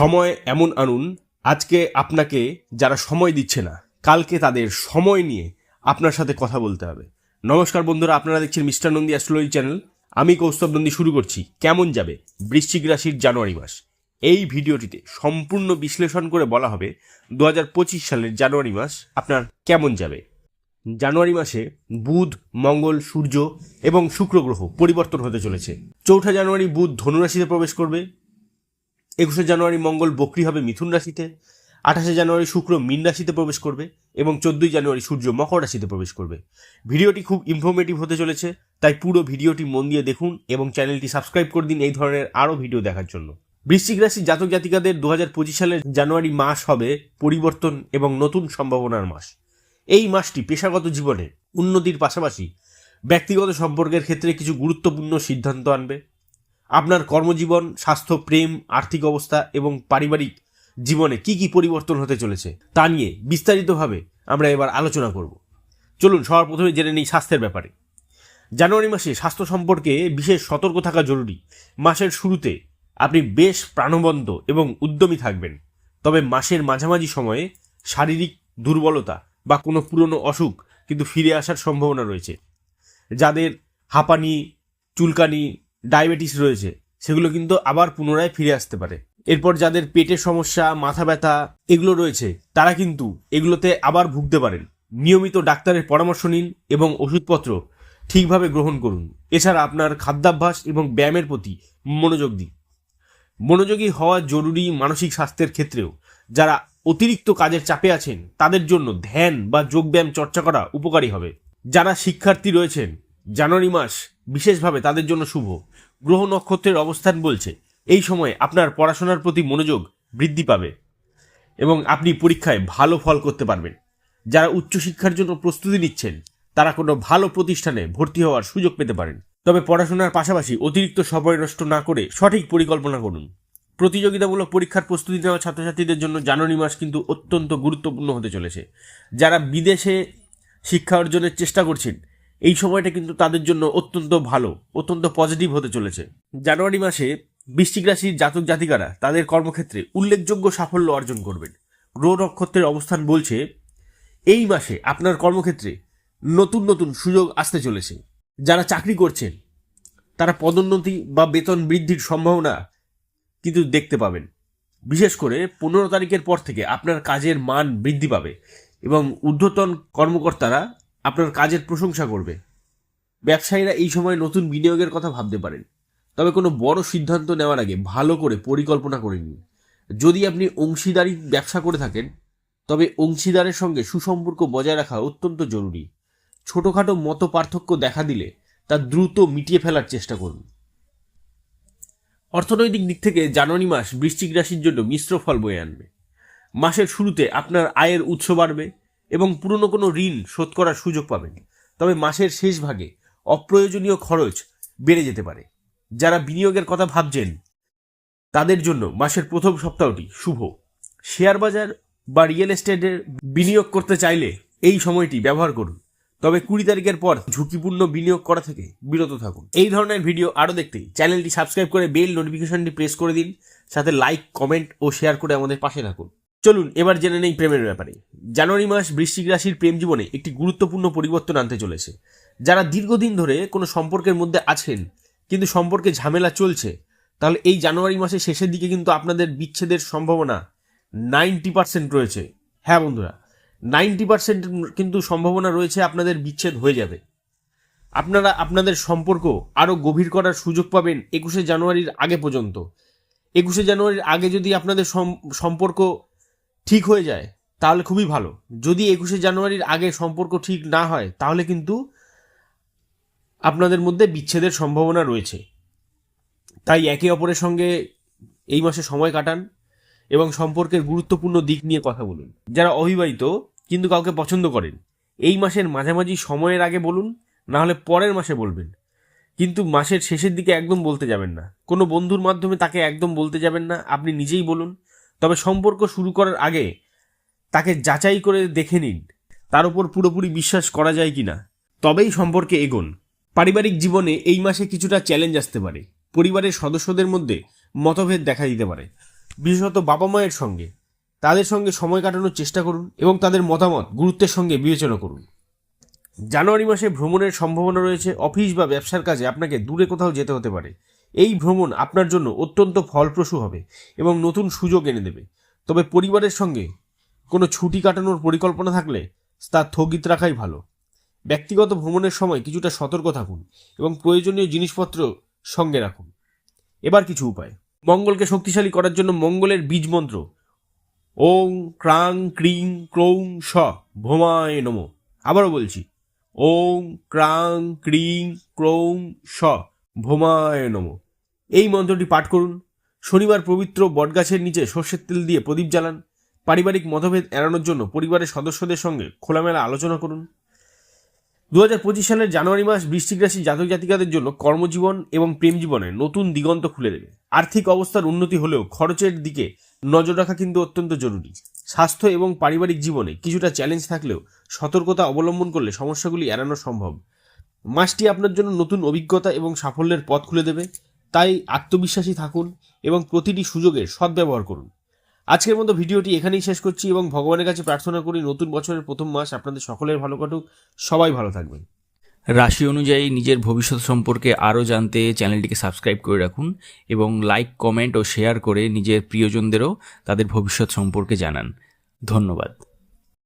সময় এমন আনুন, আজকে আপনাকে যারা সময় দিচ্ছে না, কালকে তাদের সময় নিয়ে আপনার সাথে কথা বলতে হবে। নমস্কার বন্ধুরা, আপনারা দেখছেন মিস্টার নন্দী অ্যাস্ট্রোলজি চ্যানেল। আমি কৌস্তব নন্দী শুরু করছি। কেমন যাবে বৃশ্চিক রাশির জানুয়ারি মাস? এই ভিডিওটিতে সম্পূর্ণ বিশ্লেষণ করে বলা হবে দু হাজার পঁচিশ সালের জানুয়ারি মাস আপনার কেমন যাবে। জানুয়ারি মাসে বুধ, মঙ্গল, সূর্য এবং শুক্র গ্রহ পরিবর্তন হতে চলেছে। চৌঠা জানুয়ারি বুধ ধনুরাশিতে প্রবেশ করবে। একুশে জানুয়ারি মঙ্গল বক্রি হবে মিথুন রাশিতে, আঠাশে জানুয়ারি শুক্র মীন রাশিতে প্রবেশ করবে এবং চোদ্দই জানুয়ারি সূর্য মকর রাশিতে প্রবেশ করবে। ভিডিওটি খুব ইনফরমেটিভ হতে চলেছে, তাই পুরো ভিডিওটি মন দিয়ে দেখুন এবং চ্যানেলটি সাবস্ক্রাইব করে দিন এই ধরনের আরও ভিডিও দেখার জন্য। বৃশ্চিক রাশির জাতক জাতিকাদের দু হাজার পঁচিশ সালের জানুয়ারি মাস হবে পরিবর্তন এবং নতুন সম্ভাবনার মাস। এই মাসটি পেশাগত জীবনে উন্নতির পাশাপাশি ব্যক্তিগত সম্পর্কের ক্ষেত্রে কিছু গুরুত্বপূর্ণ সিদ্ধান্ত আনবে। আপনার কর্মজীবন, স্বাস্থ্য, প্রেম, আর্থিক অবস্থা এবং পারিবারিক জীবনে কি কি পরিবর্তন হতে চলেছে তা নিয়ে বিস্তারিতভাবে আমরা এবার আলোচনা করব। চলুন, সবার প্রথমে জেনে নিই স্বাস্থ্যের ব্যাপারে। জানুয়ারি মাসে স্বাস্থ্য সম্পর্কে বিশেষ সতর্ক থাকা জরুরি। মাসের শুরুতে আপনি বেশ প্রাণবন্ত এবং উদ্যমী থাকবেন। তবে মাসের মাঝামাঝি সময়ে শারীরিক দুর্বলতা বা কোনো পুরনো অসুখ কিন্তু ফিরে আসার সম্ভাবনা রয়েছে। যাদের হাঁপানি, চুলকানি ডায়াবেটিস রয়েছে, সেগুলো কিন্তু আবার পুনরায় ফিরে আসতে পারে। এরপর যাদের পেটের সমস্যা, মাথা ব্যথা এগুলো রয়েছে, তারা কিন্তু এগুলোতে আবার ভুগতে পারেন। নিয়মিত ডাক্তারের পরামর্শ নিন এবং ওষুধপত্র ঠিকভাবে গ্রহণ করুন। এছাড়া আপনার খাদ্যাভ্যাস এবং ব্যায়ামের প্রতি মনোযোগ দিন। মনোযোগী হওয়া জরুরি মানসিক স্বাস্থ্যের ক্ষেত্রেও যারা অতিরিক্ত কাজের চাপে আছেন, তাদের জন্য ধ্যান বা যোগব্যায়াম চর্চা করা উপকারী হবে। যারা শিক্ষার্থী রয়েছেন, জানুয়ারি মাস বিশেষভাবে তাদের জন্য শুভ। গ্রহ নক্ষত্রের অবস্থান বলছে, এই সময় আপনার পড়াশোনার প্রতি মনোযোগ বৃদ্ধি পাবে এবং আপনি পরীক্ষায় ভালো ফল করতে পারবেন। যারা উচ্চশিক্ষার জন্য প্রস্তুতি নিচ্ছেন, তারা কোনো ভালো প্রতিষ্ঠানে ভর্তি হওয়ার সুযোগ পেতে পারেন। তবে পড়াশোনার পাশাপাশি অতিরিক্ত সময় নষ্ট না করে সঠিক পরিকল্পনা করুন। প্রতিযোগিতামূলক পরীক্ষার প্রস্তুতি নেওয়া ছাত্রছাত্রীদের জন্য জানুয়ারি মাস কিন্তু অত্যন্ত গুরুত্বপূর্ণ হতে চলেছে। যারা বিদেশে শিক্ষা অর্জনের চেষ্টা করছেন এই সময়টা কিন্তু তাদের জন্য অত্যন্ত ভালো, অত্যন্ত পজিটিভ হতে চলেছে। জানুয়ারি মাসে বৃশ্চিক রাশির জাতক জাতিকারা তাদের কর্মক্ষেত্রে উল্লেখযোগ্য সাফল্য অর্জন করবেন। গ্রহ নক্ষত্রের অবস্থান বলছে, এই মাসে আপনার কর্মক্ষেত্রে নতুন নতুন সুযোগ আসতে চলেছে। যারা চাকরি করছেন, তারা পদোন্নতি বা বেতন বৃদ্ধির সম্ভাবনা কিন্তু দেখতে পাবেন। বিশেষ করে পনেরো তারিখের পর থেকে আপনার কাজের মান বৃদ্ধি পাবে এবং ঊর্ধ্বতন কর্মকর্তারা আপনার কাজের প্রশংসা করবে। ব্যবসায়ীরা এই সময় নতুন বিনিয়োগের কথা ভাবতে পারেন। তবে কোনো বড় সিদ্ধান্ত নেওয়ার আগে ভালো করে পরিকল্পনা করে নিন। যদি আপনি অংশীদারি ব্যবসা করে থাকেন, তবে অংশীদারের সঙ্গে সুসম্পর্ক বজায় রাখা অত্যন্ত জরুরি। ছোটোখাটো মত পার্থক্য দেখা দিলে তা দ্রুত মিটিয়ে ফেলার চেষ্টা করুন। অর্থনৈতিক দিক থেকে জানুয়ারি মাস বৃশ্চিক রাশির জন্য মিশ্র ফল বয়ে আনবে। মাসের শুরুতে আপনার আয়ের উৎস বাড়বে এবং পুরনো কোনো ঋণ শোধ করার সুযোগ পাবেন। তবে মাসের শেষ ভাগে অপ্রয়োজনীয় খরচ বেড়ে যেতে পারে। যারা বিনিয়োগের কথা ভাবছেন, তাদের জন্য মাসের প্রথম সপ্তাহটি শুভ। শেয়ার বাজার বা রিয়েল এস্টেটের বিনিয়োগ করতে চাইলে এই সময়টি ব্যবহার করুন। তবে কুড়ি তারিখের পর ঝুঁকিপূর্ণ বিনিয়োগ করা থেকে বিরত থাকুন। এই ধরনের ভিডিও আরও দেখতে চ্যানেলটি সাবস্ক্রাইব করে বেল নোটিফিকেশনটি প্রেস করে দিন। সাথে লাইক, কমেন্ট ও শেয়ার করে আমাদের পাশে থাকুন। চলুন, এবার জেনে নেই প্রেমের ব্যাপারে। জানুয়ারি মাস বৃশ্চিক রাশির প্রেম জীবনে একটি গুরুত্বপূর্ণ পরিবর্তন আনতে চলেছে। যারা দীর্ঘদিন ধরে কোনো সম্পর্কের মধ্যে আছেন, কিন্তু সম্পর্কে ঝামেলা চলছে, তাহলে এই জানুয়ারি মাসের শেষের দিকে কিন্তু আপনাদের বিচ্ছেদের সম্ভাবনা নাইনটি পার্সেন্ট রয়েছে। হ্যাঁ বন্ধুরা, নাইনটি পার্সেন্ট কিন্তু সম্ভাবনা রয়েছে আপনাদের বিচ্ছেদ হয়ে যাবে। আপনারা, আপনাদের সম্পর্ক আরও গভীর করার সুযোগ পাবেন একুশে জানুয়ারির আগে পর্যন্ত। একুশে জানুয়ারির আগে যদি আপনাদের সম্পর্ক ঠিক হয়ে যায়, তাহলে খুবই ভালো। যদি একুশে জানুয়ারির আগে সম্পর্ক ঠিক না হয়, তাহলে কিন্তু আপনাদের মধ্যে বিচ্ছেদের সম্ভাবনা রয়েছে। তাই একে অপরের সঙ্গে এই মাসে সময় কাটান এবং সম্পর্কের গুরুত্বপূর্ণ দিক নিয়ে কথা বলুন। যারা অবিবাহিত, কিন্তু কাউকে পছন্দ করেন, এই মাসের মাঝামাঝি সময়ের আগে বলুন, না হলে পরের মাসে বলবেন। কিন্তু মাসের শেষের দিকে একদম বলতে যাবেন না। কোনো বন্ধুর মাধ্যমে তাকে একদম বলতে যাবেন না, আপনি নিজেই বলুন। তবে সম্পর্ক শুরু করার আগে তাকে যাচাই করে দেখে নিন। তার উপর পুরোপুরি বিশ্বাস করা যায় কি না তবেই সম্পর্কে এগোন। পারিবারিক জীবনে এই মাসে কিছুটা চ্যালেঞ্জ আসতে পারে। পরিবারের সদস্যদের মধ্যে মতভেদ দেখা দিতে পারে। বিশেষত বাবা মায়ের সঙ্গে। তাদের সঙ্গে সময় কাটানোর চেষ্টা করুন এবং তাদের মতামত গুরুত্বের সঙ্গে বিবেচনা করুন। জানুয়ারি মাসে ভ্রমণের সম্ভাবনা রয়েছে। অফিস বা ব্যবসার কাজে আপনাকে দূরে কোথাও যেতে হতে পারে। এই ভ্রমণ আপনার জন্য অত্যন্ত ফলপ্রসূ হবে এবং নতুন সুযোগ এনে দেবে। তবে পরিবারের সঙ্গে কোনো ছুটি কাটানোর পরিকল্পনা থাকলে তা স্থগিত রাখাই ভালো। ব্যক্তিগত ভ্রমণের সময় কিছুটা সতর্ক থাকুন এবং প্রয়োজনীয় জিনিসপত্র সঙ্গে রাখুন। এবার কিছু উপায়। মঙ্গলকে শক্তিশালী করার জন্য মঙ্গলের বীজ মন্ত্র, ওং ক্রাং ক্রিং ক্রৌং স ভোমায় নম। আবারও বলছি, ওং ক্রাং ক্রিং ক্রৌং স ভোমায় নম। এই মন্ত্রটি পাঠ করুন। শনিবার পবিত্র বটগাছের নিচে সর্ষের তেল দিয়ে প্রদীপ জ্বালান। পারিবারিক মতভেদ এড়ানোর জন্য পরিবারের সদস্যদের সঙ্গে খোলামেলা আলোচনা করুন। দু হাজার পঁচিশ সালের জানুয়ারি মাস বৃশ্চিক রাশি জাতক জাতিকাদের জন্য কর্মজীবন এবং প্রেম জীবনে নতুন দিগন্ত খুলে দেবে। আর্থিক অবস্থার উন্নতি হলেও খরচের দিকে নজর রাখা কিন্তু অত্যন্ত জরুরি। স্বাস্থ্য এবং পারিবারিক জীবনে কিছুটা চ্যালেঞ্জ থাকলেও সতর্কতা অবলম্বন করলে সমস্যাগুলি এড়ানো সম্ভব। মাসটি আপনার জন্য নতুন অভিজ্ঞতা এবং সাফল্যের পথ খুলে দেবে। তাই আত্মবিশ্বাসী থাকুন এবং প্রতিটি সুযোগের সদ্ব্যবহার করুন। আজকের মতো ভিডিওটি এখানেই শেষ করছি এবং ভগবানের কাছে প্রার্থনা করি নতুন বছরের প্রথম মাস আপনাদের সকলের ভালো কাটুক। সবাই ভালো থাকবেন। রাশি অনুযায়ী নিজের ভবিষ্যৎ সম্পর্কে আরও জানতে চ্যানেলটিকে সাবস্ক্রাইব করে রাখুন এবং লাইক, কমেন্ট ও শেয়ার করে নিজের প্রিয়জনদেরও তাদের ভবিষ্যৎ সম্পর্কে জানান। ধন্যবাদ।